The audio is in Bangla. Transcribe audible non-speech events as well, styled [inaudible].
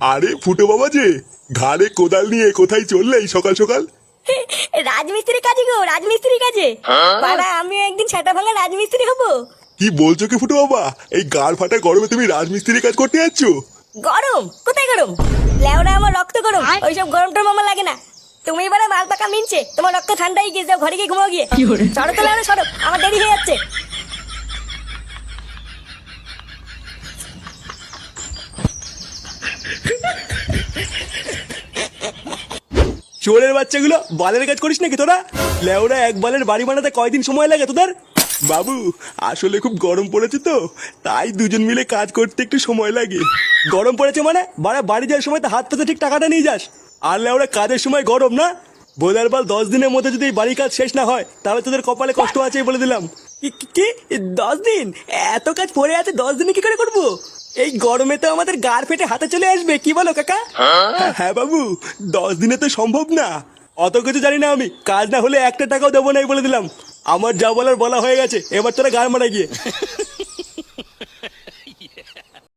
আরে ফুটো বাবা যে ঘাড়ে কোদাল নিয়ে কোথায় চললে এই সকাল সকাল? [laughs] রাজমিস্ত্রির কাজে গো রাজমিস্ত্রির কাজে। পাড়া আমিও একদিন সেটা ভাঙা রাজমিস্ত্রি হব। কি বলছো কি ফুটো বাবা? এই গাল ফাটা গরমে তুমি রাজমিস্ত্রি কাজ করতে যাচ্ছ? গরম? কোথায় গরম? লেওরা আমার রক্ত গরম ওইসব গরম টরম আমার লাগে না। তুমি এবারে মাল পাকা মিনছে তোমার রক্ত ঠান্ডাই গিয়ে যাও ঘরে গিয়ে ঘুমাও গিয়ে। সরো তো সরো। আমার দেরি হয়ে যাচ্ছে। চোরের বাচ্চাগুলো বালের কাজ করিস নাকি তোরা? লেওরা এক বালের বাড়ি বানাতে কয়দিন সময় লাগে তোদের? বাবু, আসলে খুব গরম পড়েছে তো, তাই দুজন মিলে কাজ করতে একটু সময় লাগে। গরম পড়েছে মানে? বাড়া বাড়ি যাওয়ার সময় তো হাত পাতে ঠিক টাকাটা নিয়ে যাস। আর লেওরা কাজের সময় গরম না? বোধার বাল দশ দিনের মধ্যে যদি এই বাড়ির কাজ শেষ না হয়, তাহলে তোদের কপালে কষ্ট আছে বলে দিলাম। কি- দশ দিন? এত কাজ পড়ে আছে দশ দিনে কি করে করব? এই গরমে তো আমাদের গার ফেটে হাতে চলে আসবে কি বলো কাকা? হ্যাঁ, হ্যাঁ বাবু দশ দিনে তো সম্ভব না। অত কিছু জানি না আমি কাজ না হলে একটা টাকাও দেবো নাই এই বলে দিলাম। আমার যা বলার বলা হয়ে গেছে এবার তোরা গার মারা গিয়ে। [laughs]